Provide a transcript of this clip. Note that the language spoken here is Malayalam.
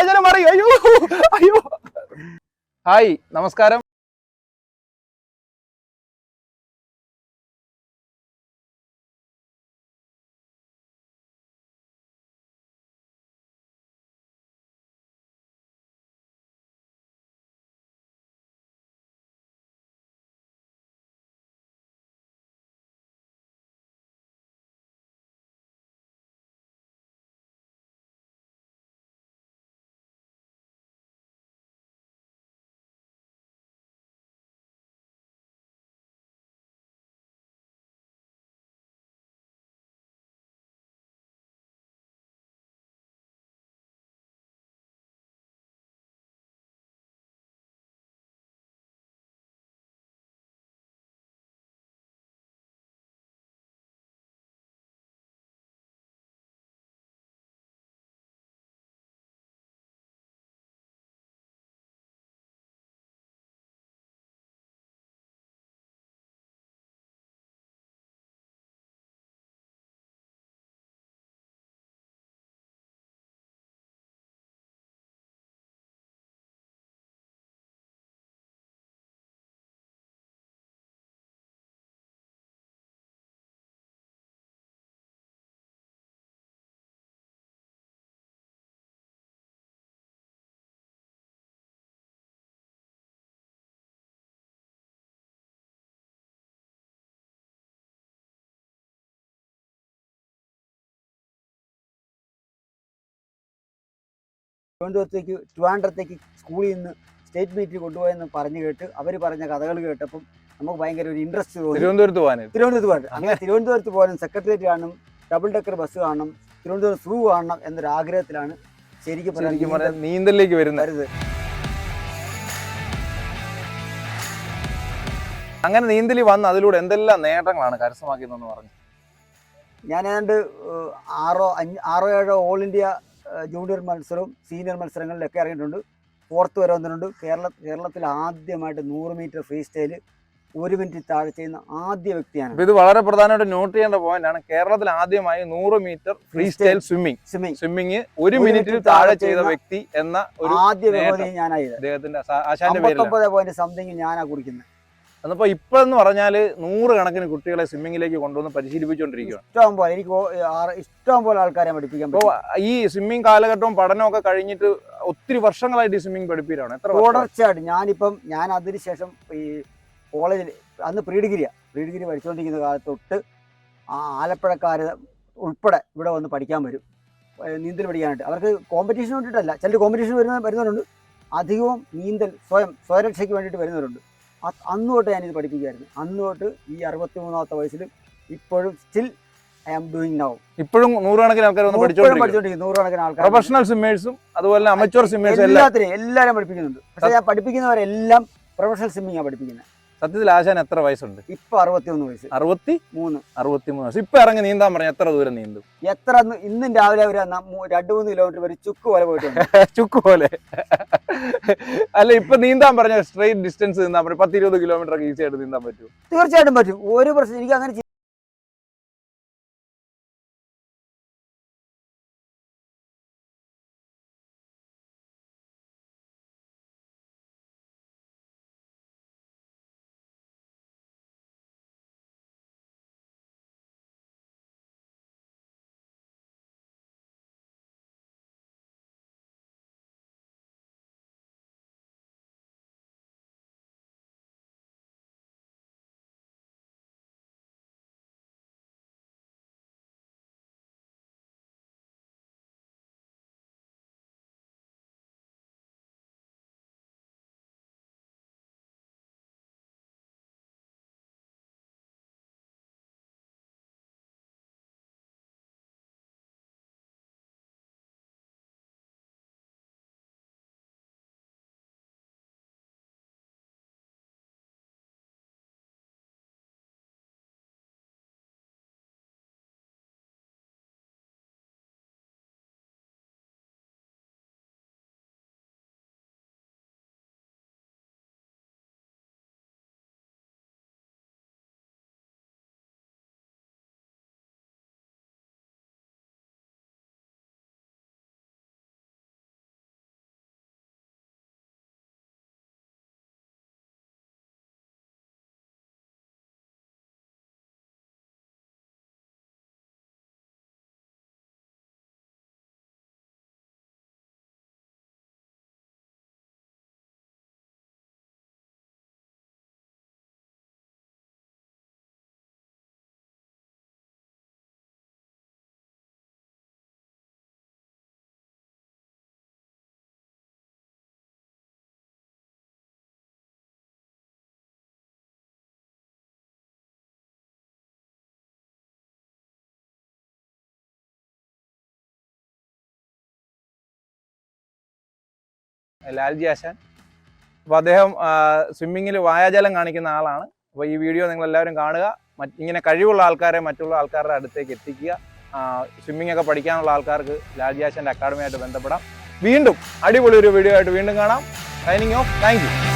ആശാനെ മാറി അയ്യോ. അയ്യോ. ഹായ് നമസ്കാരം. തിരുവനന്തപുരത്തേക്ക് ട്രിവാൻഡ്രത്തേക്ക് സ്കൂളിൽ നിന്ന് സ്റ്റേറ്റ് മീറ്റിൽ കൊണ്ടുപോയെന്ന് പറഞ്ഞു കേട്ട് അവർ പറഞ്ഞ കഥകൾ കേട്ടപ്പം നമുക്ക് ഭയങ്കര ഒരു ഇൻട്രസ്റ്റ് തോന്നി. തിരുവനന്തപുരത്ത് പോകാൻ. തിരുവനന്തപുരത്ത് പോകാൻ. അങ്ങനെ തിരുവനന്തപുരത്ത് പോകാനും സെക്രട്ടേറിയറ്റ് കാണണം ഡബിൾ ഡെക്കർ ബസ് കാണണം തിരുവനന്തപുരം സൂ കാണണം എന്നൊരു ആഗ്രഹത്തിലാണ് ശരിക്കും നീന്തലിലേക്ക് വരുന്നത്. അങ്ങനെ നീന്തലി വന്ന് അതിലൂടെ എന്തെല്ലാം നേട്ടങ്ങളാണ് കരസ്ഥമാക്കിയതെന്ന് പറഞ്ഞു. ഞാൻ ഏതാണ്ട് ആറോ അഞ്ച് ആറോ ഏഴോ ഓൾ ഇന്ത്യ ജൂനിയർ മത്സരവും സീനിയർ മത്സരങ്ങളിലൊക്കെ ഇറങ്ങിയിട്ടുണ്ട്. ഫോർത്ത് വരെ വന്നിട്ടുണ്ട്. കേരള കേരളത്തിൽ ആദ്യമായിട്ട് നൂറ് മീറ്റർ ഫ്രീ സ്റ്റൈൽ ഒരു മിനിറ്റ് താഴെ ചെയ്യുന്ന ആദ്യ വ്യക്തിയാണ്. ഇത് വളരെ പ്രധാനമായിട്ട് നോട്ട് ചെയ്യേണ്ട പോയിന്റ് ആണ്. കേരളത്തിൽ ആദ്യമായി നൂറ് metre freestyle swimming swimming swimming ഒരു മിനിറ്റിൽ താഴെ ചെയ്ത വ്യക്തി എന്ന ഒരു ആദ്യ ഞാനായി ഞാനായത്. അദ്ദേഹത്തിന്റെ സംതിങ് ഞാനാ കുടിക്കുന്നത് അന്നപ്പോ ഇപ്പോഴെന്ന് പറഞ്ഞാൽ നൂറ് കണക്കിന് കുട്ടികളെ സ്വിമ്മിങ്ങിലേക്ക് കൊണ്ടുവന്ന് പരിശീലിപ്പിച്ചുകൊണ്ടിരിക്കുകയാണ് ഇഷ്ടം പോലെ എനിക്ക് ഇഷ്ടം പോലെ ആൾക്കാരെ പഠിപ്പിക്കാം അപ്പോ ഈ സ്വിമ്മിങ് കാലഘട്ടവും പഠനമൊക്കെ കഴിഞ്ഞിട്ട് ഒത്തിരി വർഷങ്ങളായിട്ട് ഈ സ്വിമ്മിങ് പഠിപ്പിക്കലാണ്. എത്ര തുടർച്ചയായിട്ട് ഞാനിപ്പം ഞാൻ അതിനുശേഷം ഈ കോളേജിൽ അന്ന് പ്രീ ഡിഗ്രിയാണ് പ്രീ ഡിഗ്രി പഠിച്ചുകൊണ്ടിരിക്കുന്ന കാലത്ത് തൊട്ട് ആ ആലപ്പുഴക്കാർ ഉൾപ്പെടെ ഇവിടെ വന്ന് പഠിക്കാൻ വരും. നീന്തൽ പഠിക്കാനായിട്ട്. അവർക്ക് കോമ്പറ്റീഷൻ വേണ്ടിയിട്ടല്ല ചിലർ കോമ്പറ്റീഷൻ വരുന്ന വരുന്നവരുണ്ട്. അധികവും നീന്തൽ സ്വയം സ്വയരക്ഷയ്ക്ക് വേണ്ടിയിട്ട് വരുന്നവരുണ്ട്. അന്ന് തൊട്ട് ഞാനിത് പഠിപ്പിക്കുമായിരുന്നു അന്ന് തൊട്ട് ഈ അറുപത്തി മൂന്നാമത്തെ വയസ്സിൽ ഇപ്പോഴും still I am doing now ഇപ്പോഴും നൂറുകണക്കിന് ആൾക്കാർ വന്ന് പഠിച്ചുകൊണ്ടിരിക്കും നൂറുകണക്കിന് ആൾക്കാർ പ്രൊഫഷണൽ സ്വിമ്മേഴ്സും അതുപോലെ അമച്വർ സ്വിമ്മേഴ്സും എല്ലാം. എല്ലാത്തിനെയും എല്ലാവരും പഠിപ്പിക്കുന്നുണ്ട്. പക്ഷേ ഞാൻ പഠിപ്പിക്കുന്നവരെല്ലാം പ്രൊഫഷണൽ സ്വിമ്മിങ്ങാണ് പഠിപ്പിക്കുന്നത്. സത്യത്തിൽ ആശാൻ എത്ര വയസ്സുണ്ട്? ഇപ്പൊ അറുപത്തിയൊന്ന് വയസ്സ്. അറുപത്തി മൂന്ന്. അറുപത്തി മൂന്ന് വയസ്സ്. ഇപ്പൊ ഇറങ്ങി നീന്താൻ പറഞ്ഞ എത്ര ദൂരം നീന്തും? എത്ര ഇന്നും രാവിലെ വരെ രണ്ടു രണ്ട് മൂന്ന് കിലോമീറ്റർ വരെ ചുക്ക് പോലെ പോയിട്ടുണ്ട്. ചുക്ക് പോലെ. അല്ല ഇപ്പൊ നീന്താൻ പറഞ്ഞ സ്ട്രെയിറ്റ് ഡിസ്റ്റൻസ് നീന്താൻ പറ്റും. പത്ത് ഇരുപത് കിലോമീറ്റർ ഒക്കെ ഈസി ആയിട്ട് നീന്താൻ പറ്റും തീർച്ചയായിട്ടും പറ്റും. ഒരു പ്രശ്നം എനിക്ക് അങ്ങനെ ലാൽജി ആശാൻ. അപ്പോൾ അദ്ദേഹം സ്വിമ്മിങ്ങിൽ വായാജലം കാണിക്കുന്ന ആളാണ്. അപ്പോൾ ഈ വീഡിയോ നിങ്ങൾ എല്ലാവരും കാണുക ഇങ്ങനെ കഴിവുള്ള ആൾക്കാരെ മറ്റുള്ള ആൾക്കാരുടെ അടുത്തേക്ക് എത്തിക്കുക. സ്വിമ്മിംഗ് ഒക്കെ പഠിക്കാനുള്ള ആൾക്കാർക്ക് ലാൽജി ആശാന്റെ അക്കാഡമിയായിട്ട് ബന്ധപ്പെടാം. വീണ്ടും അടിപൊളി ഒരു വീഡിയോ ആയിട്ട് വീണ്ടും കാണാം. Signing off thank you